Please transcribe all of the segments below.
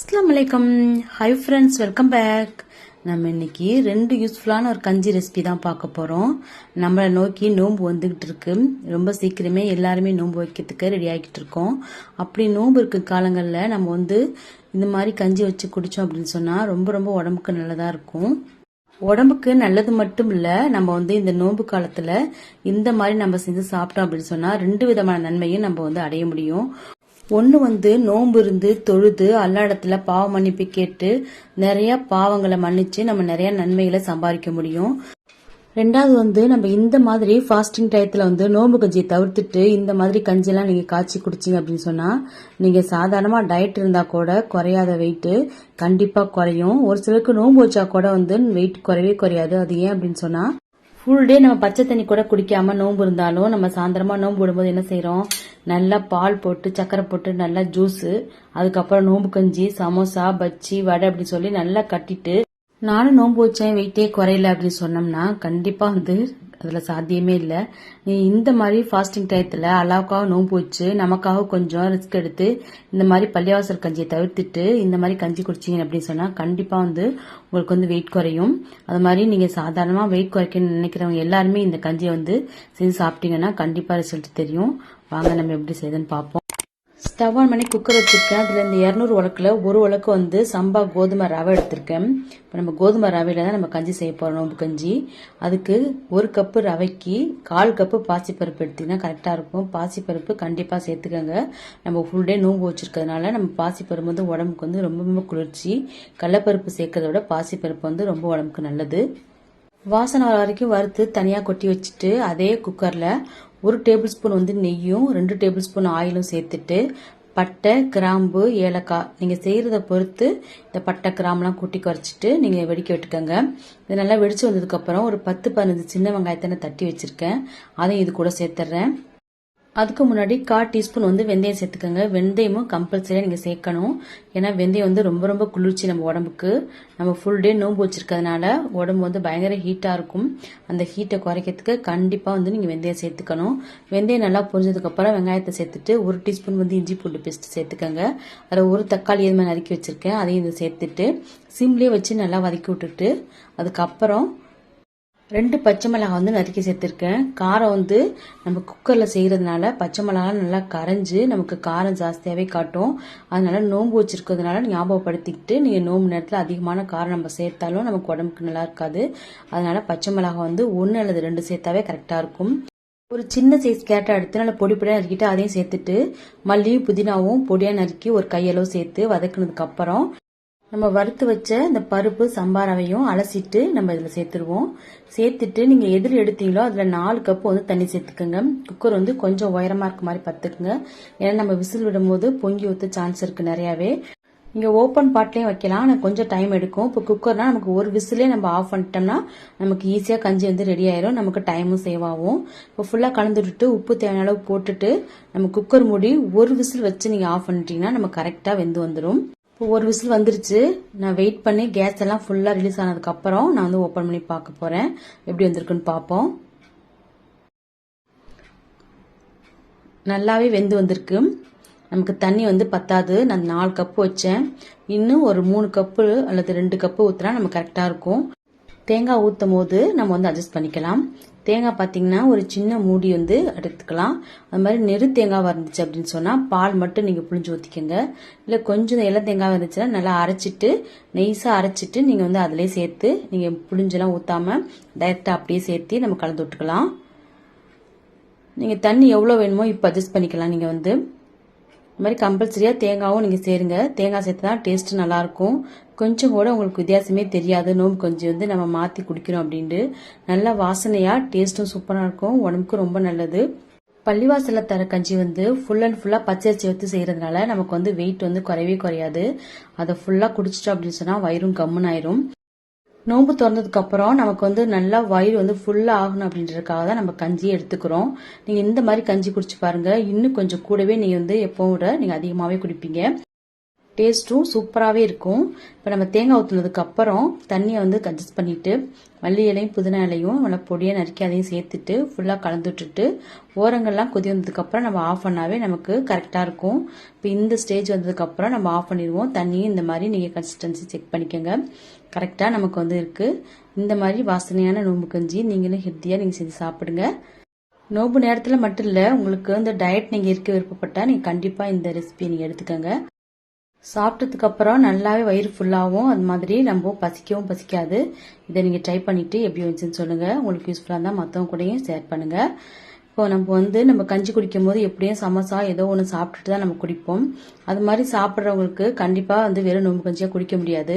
அஸ்லாம் வலைக்கம் hi friends welcome back நம்ம இன்னைக்கு ரெண்டு யூஸ்ஃபுல்லான ஒரு கஞ்சி ரெசிபி தான் பார்க்க போகிறோம் நம்மளை நோக்கி நோன்பு வந்துகிட்டு இருக்கு. ரொம்ப சீக்கிரமே எல்லாருமே நோன்பு வைக்கிறதுக்கு ரெடி ஆகிட்டு இருக்கோம். அப்படி நோன்பு இருக்க காலங்களில் நம்ம வந்து இந்த மாதிரி கஞ்சி வச்சு குடித்தோம் அப்படின்னு சொன்னால் ரொம்ப ரொம்ப உடம்புக்கு நல்லதாக இருக்கும். உடம்புக்கு நல்லது மட்டும் இல்லை நம்ம வந்து இந்த நோன்பு காலத்தில் இந்த மாதிரி நம்ம செஞ்சு சாப்பிட்டோம் அப்படின்னு சொன்னால் ரெண்டு விதமான நன்மையும் நம்ம வந்து அடைய முடியும். ஒன்று வந்து நோன்பு இருந்து தொழுது அல்லாடத்தில் பாவ மன்னிப்பு கேட்டு நிறைய பாவங்களை மன்னிச்சு நம்ம நிறைய நன்மைகளை சம்பாதிக்க முடியும். ரெண்டாவது வந்து நம்ம இந்த மாதிரி ஃபாஸ்டிங் டயத்தில் வந்து நோன்பு கஞ்சியை தவிர்த்துட்டு இந்த மாதிரி கஞ்சியெல்லாம் நீங்கள் காய்ச்சி குடிச்சிங்க அப்படின்னு சொன்னால் நீங்கள் சாதாரணமாக டயட் இருந்தால் கூட குறையாத வெயிட்டு கண்டிப்பாக குறையும். ஒரு சிலருக்கு நோன்பு வச்சா கூட வந்து வெயிட் குறையவே குறையாது. அது ஏன் அப்படின்னு சொன்னால் ஃபுல் டே நம்ம பச்சை தண்ணி கூட குடிக்காம நோன்பு இருந்தாலும் நம்ம சாயந்தரமா நோன்பு விடும்போது என்ன செய்யறோம் நல்லா பால் போட்டு சக்கரை போட்டு நல்லா ஜூஸ் அதுக்கப்புறம் நோம்பு கஞ்சி சமோசா பச்சி வடை அப்படின்னு சொல்லி நல்லா கட்டிட்டு நானும் நோன்பு வச்சேன் வெயிட்டே குறையல அப்படின்னு சொன்னோம்னா கண்டிப்பா வந்து அதுல சாத்தியமே இல்ல. நீ இந்த மாதிரி ஃபாஸ்டிங் டயத்துல அல்லாவுக்காக நோன்பு வச்சு நமக்காக கொஞ்சம் ரிஸ்க் எடுத்து இந்த மாதிரி பள்ளிவாசல் கஞ்சியை தவிர்த்துட்டு இந்த மாதிரி கஞ்சி குடிச்சீங்க அப்படின்னு சொன்னா கண்டிப்பா வந்து உங்களுக்கு வந்து வெயிட் குறையும். அது மாதிரி நீங்க சாதாரணமா வெயிட் குறைக்கணும்னு நினைக்கிறவங்க எல்லாருமே இந்த கஞ்சியை வந்து செஞ்சு சாப்பிட்டீங்கன்னா கண்டிப்பா ரிசல்ட் தெரியும். வாங்க நம்ம எப்படி செய்யுதுன்னு பார்ப்போம். ஸ்டவ் ஆன் பண்ணி குக்கர் வச்சிருக்கேன் அதில் இந்த இரநூறு உலக்கில் ஒரு உலக்கு வந்து சம்பா கோதுமை ரவை எடுத்திருக்கேன். இப்போ நம்ம கோதுமை ரவையில தான் நம்ம கஞ்சி செய்ய போகிறோம் நோம்பு கஞ்சி. அதுக்கு ஒரு கப்பு ரவைக்கு கால் கப்பு பாசிப்பருப்பு எடுத்தீங்கன்னா கரெக்டாக இருக்கும். பாசிப்பருப்பு கண்டிப்பாக சேர்த்துக்கோங்க. நம்ம ஃபுல் டே நோம்பு வச்சிருக்கிறதுனால நம்ம பாசிப்பருப்பு வந்து உடம்புக்கு வந்து ரொம்ப ரொம்ப குளிர்ச்சி. கடலப்பருப்பு சேர்க்கறத விட பாசிப்பருப்பு வந்து ரொம்ப உடம்புக்கு நல்லது. வாசனை வர வரைக்கும் வறுத்து தனியாக கொட்டி வச்சுட்டு அதே குக்கரில் ஒரு டேபிள் ஸ்பூன் வந்து நெய்யும் ரெண்டு டேபிள் ஸ்பூன் ஆயிலும் சேர்த்துட்டு பட்டை கிராம்பு ஏலக்காய் நீங்கள் செய்கிறத பொறுத்து இந்த பட்டை கிராம்லாம் கூட்டி குறைச்சிட்டு நீங்கள் வெடிக்க விட்டுக்கோங்க. இது நல்லா வெடித்து வந்ததுக்கப்புறம் ஒரு பத்து பதினஞ்சு சின்ன வெங்காயத்தை நான் தட்டி வச்சுருக்கேன். அதையும் இது கூட சேர்த்துட்றேன் அதுக்கு முன்னாடி கால் டீஸ்பூன் வந்து வெந்தயம் சேர்த்துக்கோங்க. வெந்தயமும் கம்பல்சரியாக நீங்கள் சேர்க்கணும். ஏன்னா வெந்தயம் வந்து ரொம்ப ரொம்ப குளிர்ச்சி நம்ம உடம்புக்கு. நம்ம ஃபுல் டே நோம்பு வச்சிருக்கிறதுனால உடம்பு வந்து பயங்கர ஹீட்டாக இருக்கும். அந்த ஹீட்டை குறைக்கிறதுக்கு கண்டிப்பாக வந்து நீங்கள் வெந்தயம் சேர்த்துக்கணும். வெந்தயம் நல்லா பொரிஞ்சதுக்கப்புறம் வெங்காயத்தை சேர்த்துட்டு ஒரு டீஸ்பூன் வந்து இஞ்சி பூண்டு பேஸ்ட் சேர்த்துக்கோங்க. அதில் ஒரு தக்காளி எதுமாதிரி நறுக்கி வச்சுருக்கேன். அதையும் இதை சேர்த்துட்டு சிம்லேயே வச்சு நல்லா வதக்கி விட்டுட்டு அதுக்கப்புறம் ரெண்டு பச்சை மிளகாய் வந்து நறுக்கி சேர்த்துருக்கேன். காரம் வந்து நம்ம குக்கரில் செய்கிறதுனால பச்சை மிளகாய் நல்லா கரைஞ்சி நமக்கு காரம் ஜாஸ்தியாகவே காட்டும். அதனால நோம்பு வச்சுருக்கிறதுனால ஞாபகப்படுத்திக்கிட்டு நீங்கள் நோம்பு நேரத்தில் அதிகமான காரம் நம்ம சேர்த்தாலும் நமக்கு உடம்புக்கு நல்லா இருக்காது. அதனால பச்சை மிளகாய் வந்து ஒன்று அல்லது ரெண்டு சேர்த்தாவே கரெக்டாக இருக்கும். ஒரு சின்ன சைஸ் கேரட்டை எடுத்து நல்லா பொடி பொடியாக நறுக்கிட்டு அதையும் சேர்த்துட்டு மல்லியும் புதினாவும் பொடியாக நறுக்கி ஒரு கையளவு சேர்த்து வதக்குனதுக்கப்புறம் நம்ம வறுத்து வச்ச இந்த பருப்பு சம்பாரவையும் அலசிட்டு நம்ம இதில் சேர்த்துருவோம். சேர்த்துட்டு நீங்கள் எதிர் எடுத்தீங்களோ அதில் நாலு கப்பு வந்து தண்ணி சேர்த்துக்கோங்க. குக்கர் வந்து கொஞ்சம் உயரமாக இருக்க மாதிரி பார்த்துக்குங்க ஏன்னா நம்ம விசில் விடும்போது பொங்கி ஊற்ற சான்ஸ் இருக்குது நிறையாவே. நீங்கள் ஓப்பன் பாட்லேயும் வைக்கலாம். ஆனால் கொஞ்சம் டைம் எடுக்கும். இப்போ குக்கர்னா நமக்கு ஒரு விசிலே நம்ம ஆஃப் பண்ணிட்டோம்னா நமக்கு ஈஸியாக கஞ்சி வந்து ரெடி ஆயிரும். நமக்கு டைமும் சேவ் ஆகும். இப்போ ஃபுல்லாக கலந்து விட்டுட்டு உப்பு தேவையான அளவு போட்டுட்டு நம்ம குக்கர் மூடி ஒரு விசில் வச்சு நீங்கள் ஆஃப் பண்ணிட்டீங்கன்னா நம்ம கரெக்டாக வெந்து வந்துடும் ஒரு விசில் வந்துருச்சு. நான் வெயிட் பண்ணி கேஸ் எல்லாம் ஃபுல்லாக ரிலீஸ் ஆனதுக்கப்புறம் நான் வந்து ஓப்பன் பண்ணி பார்க்க போகிறேன் எப்படி வந்திருக்குன்னு பார்ப்போம். நல்லாவே வெந்து வந்திருக்கு. நமக்கு தண்ணி வந்து பத்தாது. நான் நாலு கப்பு வச்சேன். இன்னும் ஒரு மூணு கப்பு அல்லது ரெண்டு கப்பு ஊற்றினா நம்ம கரெக்டாக இருக்கும். தேங்காய் ஊற்றும் போது நம்ம வந்து அட்ஜஸ்ட் பண்ணிக்கலாம். தேங்காய் பார்த்தீங்கன்னா ஒரு சின்ன மூடி வந்து எடுத்துக்கலாம். அது மாதிரி நெரு தேங்காய் இருந்துச்சு அப்படின்னு சொன்னால் பால் மட்டும் நீங்கள் புளிஞ்சு ஊற்றிக்கோங்க இல்லை கொஞ்சம் இலை தேங்காய் இருந்துச்சுன்னா நல்லா அரைச்சிட்டு நெய்ஸாக அரைச்சிட்டு நீங்கள் வந்து அதிலே சேர்த்து நீங்கள் புளிஞ்செல்லாம் ஊற்றாமல் டைரெக்டாக அப்படியே சேர்த்து நம்ம கலந்து விட்டுக்கலாம். நீங்கள் தண்ணி எவ்வளோ வேணுமோ இப்போ அட்ஜஸ்ட் பண்ணிக்கலாம் நீங்கள் வந்து. இது மாதிரி கம்பல்சரியாக தேங்காவும் நீங்கள் சேருங்க. தேங்காய் சேர்த்து தான் டேஸ்ட்டு நல்லாயிருக்கும். கொஞ்சம் கூட உங்களுக்கு வித்தியாசமே தெரியாது. நோம்பு கொஞ்சம் வந்து நம்ம மாற்றி குடிக்கிறோம் அப்படின்ட்டு. நல்லா வாசனையாக டேஸ்ட்டும் சூப்பராக இருக்கும். உடம்புக்கு ரொம்ப நல்லது. பள்ளிவாசலில் தர கஞ்சி வந்து ஃபுல் அண்ட் ஃபுல்லாக பச்சரிசி வச்சு செய்கிறதுனால நமக்கு வந்து வெயிட் வந்து குறையவே குறையாது. அதை ஃபுல்லாக குடிச்சிட்டோம் அப்படின்னு சொன்னால் வயிறும் கம்முன்னு ஆயிரும். நோன்பு திறந்ததுக்கு அப்புறம் நமக்கு வந்து நல்லா வயிறு வந்து ஃபுல்லாக ஆகணும் அப்படின்றதுக்காக தான் நம்ம கஞ்சியை எடுத்துக்கிறோம். நீங்கள் இந்த மாதிரி கஞ்சி குடிச்சு பாருங்க. இன்னும் கொஞ்சம் கூடவே நீங்கள் வந்து எப்பவும் விட நீங்கள் அதிகமாகவே குடிப்பீங்க. டேஸ்ட்டும் சூப்பராகவே இருக்கும். இப்போ நம்ம தேங்காய் ஊற்றுனதுக்கு அப்புறம் தண்ணியை வந்து அட்ஜஸ்ட் பண்ணிட்டு மல்லி இலையும் புதினா இலையும் நல்லா பொடியை நறுக்கி அதையும் சேர்த்துட்டு ஃபுல்லாக கலந்து விட்டுட்டு ஓரங்கள்லாம் கொதி வந்ததுக்கப்புறம் நம்ம ஆஃப் பண்ணாவே நமக்கு கரெக்டாக இருக்கும். இப்போ இந்த ஸ்டேஜ் வந்ததுக்கப்புறம் நம்ம ஆஃப் பண்ணிடுவோம். தண்ணியும் இந்த மாதிரி நீங்கள் கன்சிஸ்டன்சி செக் பண்ணிக்கோங்க. கரெக்டாக நமக்கு வந்து இருக்குது இந்த மாதிரி வாசனையான நோம்பு கஞ்சி நீங்களும் ஹெல்த்தியாக நீங்கள் செஞ்சு சாப்பிடுங்க. நோம்பு நேரத்தில் மட்டும் இல்லை உங்களுக்கு இந்த டயட் நீங்கள் இருக்க விருப்பப்பட்டால் நீங்கள் கண்டிப்பாக இந்த ரெசிபியை நீங்கள் எடுத்துக்கோங்க. சாப்பிட்டதுக்கு அப்புறம் நல்லாவே வயிறு ஃபுல்லாகவும் அது மாதிரி நம்ம பசிக்கவும் பசிக்காது. இதை நீங்கள் ட்ரை பண்ணிவிட்டு எப்படி வந்துச்சுன்னு சொல்லுங்கள் உங்களுக்கு யூஸ்ஃபுல்லாக இருந்தால் மற்றவங்க கூடயும் ஷேர் பண்ணுங்கள் இப்போ நம்ம வந்து நம்ம கஞ்சி குடிக்கும் போது எப்படியும் சமோசா ஏதோ ஒன்று சாப்பிட்டுட்டு தான் நம்ம குடிப்போம். அது மாதிரி சாப்பிட்றவங்களுக்கு கண்டிப்பாக வந்து வெறும் நோம்பு கஞ்சியாக குடிக்க முடியாது.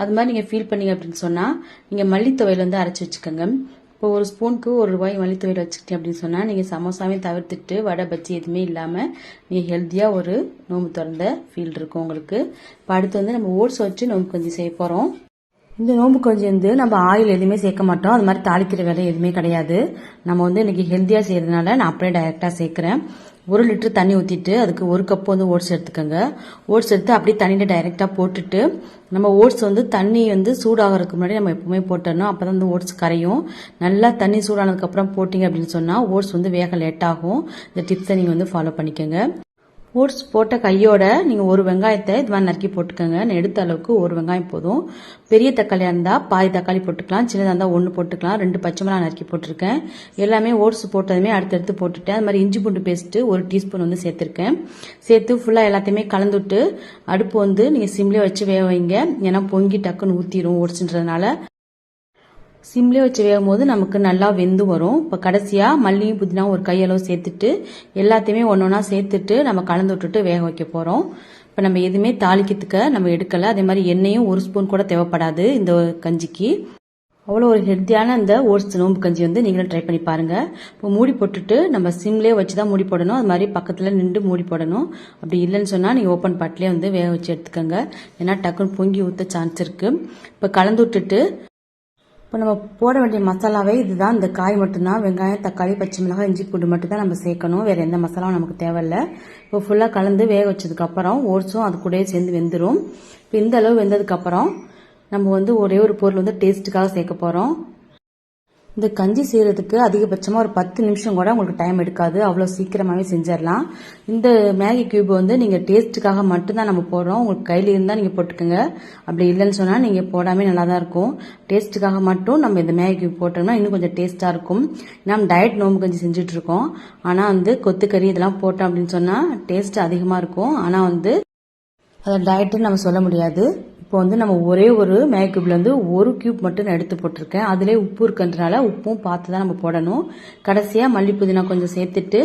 அது மாதிரி நீங்கள் ஃபீல் பண்ணீங்க அப்படின்னு சொன்னால் நீங்கள் மல்லித்துவையில் வந்து அரைச்சி வச்சுக்கோங்க. இப்போ ஒரு ஸ்பூனுக்கு ஒரு ரூபாய் மல்லித்துவையில் வச்சுக்கிட்டேன் அப்படின்னு சொன்னால் நீங்கள் சமோசாவே தவிர்த்துட்டு வடை பஜ்ஜி எதுவுமே இல்லாமல் நீங்கள் ஹெல்த்தியாக ஒரு நோம்பு திறந்த ஃபீல் இருக்கும் உங்களுக்கு. இப்போ அடுத்து வந்து நம்ம ஓட்ஸ் வச்சு நோம்பு கஞ்சி செய்ய போகிறோம் இந்த நோம்பு கொஞ்சம் வந்து நம்ம ஆயில் எதுவுமே சேர்க்க மாட்டோம். அது மாதிரி தாளிக்கிற வேலை எதுவுமே கிடையாது. நம்ம வந்து இன்னைக்கு ஹெல்த்தியாக செய்யறதுனால நான் அப்படியே டைரெக்டாக சேர்க்குறேன். ஒரு லிட்டர் தண்ணி ஊற்றிட்டு அதுக்கு ஒரு கப் வந்து ஓட்ஸ் எடுத்துக்கோங்க. ஓட்ஸ் எடுத்து அப்படியே தண்ணியில் டைரெக்டாக போட்டுட்டு நம்ம ஓட்ஸ் வந்து தண்ணி வந்து சூடாகிறதுக்கு முன்னாடி நம்ம எப்பவுமே போட்டணும் அப்போ தான் வந்து ஓட்ஸ் கரையும். நல்லா தண்ணி சூடானதுக்கப்புறம் போட்டிங்க அப்படின்னு சொன்னால் ஓட்ஸ் வந்து வேக லேட்டாகும் இந்த டிப்ஸை நீங்கள் வந்து ஃபாலோ பண்ணிக்கோங்க. ஓட்ஸ் போட்ட கையோட நீங்கள் ஒரு வெங்காயத்தை இது மாதிரி நறுக்கி போட்டுக்கோங்க. நான் எடுத்த அளவுக்கு ஒரு வெங்காயம் போதும். பெரிய தக்காளியாக இருந்தால் பாதி தக்காளி போட்டுக்கலாம். சின்னதாக இருந்தால் ஒன்று போட்டுக்கலாம். ரெண்டு பச்சை மிளகா நறுக்கி போட்டிருக்கேன். எல்லாமே ஓட்ஸ் போட்டதுமே அடுத்தடுத்து போட்டுட்டேன். அது மாதிரி இஞ்சி பூண்டு பேஸ்ட்டு ஒரு டீஸ்பூன் வந்து சேர்த்துருக்கேன். சேர்த்து ஃபுல்லாக எல்லாத்தையுமே கலந்துட்டு அடுப்பு வந்து நீங்கள் சிம்லேயே வச்சு வேக வைங்க. ஏன்னா பொங்கி டக்குன்னு ஊற்றிடும் ஓட்ஸ்ன்றதுனால. சிம்லே வச்சு வேகும் போது நமக்கு நல்லா வெந்து வரும். இப்போ கடைசியாக மல்லியும் புதினா ஒரு கையளவு சேர்த்துட்டு எல்லாத்தையுமே ஒன்று ஒன்றா சேர்த்துட்டு நம்ம கலந்து விட்டுட்டு வேக வைக்க போகிறோம் இப்போ நம்ம எதுவுமே தாளிக்கிறதுக்க நம்ம எடுக்கலை. அதே மாதிரி எண்ணெயும் ஒரு ஸ்பூன் கூட தேவைப்படாது இந்த கஞ்சிக்கு. அவ்வளோ ஒரு ஹெல்த்தியான இந்த ஓட்ஸ் நோம்பு கஞ்சி வந்து நீங்களும் ட்ரை பண்ணி பாருங்கள் இப்போ மூடி போட்டுட்டு நம்ம சிம்லேயே வச்சு தான் மூடி போடணும். அது மாதிரி பக்கத்தில் நின்று மூடி போடணும். அப்படி இல்லைன்னு சொன்னால் நீங்கள் ஓப்பன் பாட்டிலே வந்து வேக வச்சு எடுத்துக்கோங்க. ஏன்னா டக்குன்னு பொங்கி ஊற்ற சான்ஸ் இருக்குது இப்போ கலந்து விட்டுட்டு இப்போ நம்ம போட வேண்டிய மசாலாவே இதுதான். இந்த காய் மட்டும்தான். வெங்காயம் தக்காளி பச்சை மிளகாய் இஞ்சி பூண்டு மட்டும் தான் நம்ம சேர்க்கணும். வேறு எந்த மசாலாவும் நமக்கு தேவையில்லை. இப்போ ஃபுல்லாக கலந்து வேக வச்சதுக்கப்புறம் ஓட்ஸும் அது கூடயே சேர்ந்து வெந்துடும் இப்போ இந்த அளவு வெந்ததுக்கப்புறம் நம்ம வந்து ஒரே ஒரு பொருள் வந்து டேஸ்ட்டுக்காக சேர்க்க போகிறோம் இந்த கஞ்சி செய்கிறதுக்கு அதிகபட்சமாக ஒரு பத்து நிமிஷம் கூட உங்களுக்கு டைம் எடுக்காது. அவ்வளோ சீக்கிரமாகவே செஞ்சிடலாம். இந்த மேகி கியூப் வந்து நீங்கள் டேஸ்ட்டுக்காக மட்டும்தான் நம்ம போடுறோம். உங்களுக்கு கையில் இருந்தால் நீங்கள் போட்டுக்கோங்க. அப்படி இல்லைன்னு சொன்னால் நீங்கள் போடாமல் நல்லா தான் இருக்கும் டேஸ்ட்டுக்காக மட்டும் நம்ம இந்த மேகி கியூப் போட்டோம்னா இன்னும் கொஞ்சம் டேஸ்ட்டாக இருக்கும். நம்ம டயட் நோம்பு கஞ்சி செஞ்சுட்ருக்கோம் ஆனால் வந்து கொத்துக்கறி இதெல்லாம் போட்டோம் அப்படின்னு சொன்னால் டேஸ்ட் அதிகமாக இருக்கும். ஆனால் வந்து அதை டயட்டுன்னு நம்ம சொல்ல முடியாது. இப்போ வந்து நம்ம ஒரே ஒரு மேகி ஒரு கியூப் மட்டும் நான் எடுத்து போட்டிருக்கேன். அதிலே உப்பு இருக்கிறதுனால உப்பும் பார்த்து தான் நம்ம போடணும். கடைசியாக மல்லி புதினா கொஞ்சம் சேர்த்துட்டு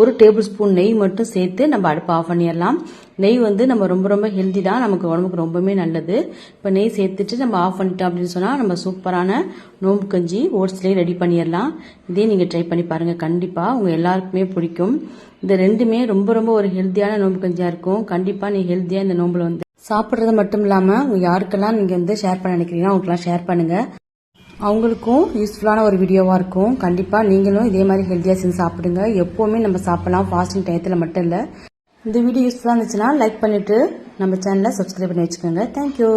ஒரு டேபிள் ஸ்பூன் நெய் மட்டும் சேர்த்து நம்ம அடுப்பு ஆஃப் பண்ணிடலாம். நெய் வந்து நம்ம ரொம்ப ரொம்ப ஹெல்தி தான். நமக்கு உடம்புக்கு ரொம்பவே நல்லது. இப்போ நெய் சேர்த்துட்டு நம்ம ஆஃப் பண்ணிட்டோம் அப்படின்னு சொன்னால் நம்ம சூப்பரான நோம்பு கஞ்சி ஓட்ஸ்லேயே ரெடி பண்ணிடலாம். இதே நீங்கள் ட்ரை பண்ணி பாருங்கள் கண்டிப்பாக உங்கள் எல்லாருக்குமே பிடிக்கும். இந்த ரெண்டுமே ரொம்ப ரொம்ப ஒரு ஹெல்த்தியான நோம்பு கஞ்சியாக இருக்கும். கண்டிப்பாக நீ ஹெல்த்தியாக இந்த நோம்பில் வந்து சாப்பிட்றது மட்டும் இல்லாமல் உங்கள் யாருக்கெல்லாம் நீங்கள் வந்து ஷேர் பண்ண நினைக்கிறீங்களோ அவங்களுக்குலாம் ஷேர் பண்ணுங்கள் அவங்களுக்கும் யூஸ்ஃபுல்லான ஒரு வீடியோவாக இருக்கும். கண்டிப்பாக நீங்களும் இதே மாதிரி ஹெல்த்தியாக செஞ்சு சாப்பிடுங்க. எப்போவுமே நம்ம சாப்பிடலாம். ஃபாஸ்டிங் டயத்தில் மட்டும் இல்லை. இந்த வீடியோ யூஸ்ஃபுல்லாக இருந்துச்சுன்னா லைக் பண்ணிவிட்டு நம்ம சேனலை சப்ஸ்கிரைப் பண்ணி வச்சுக்கோங்க. தேங்க்யூ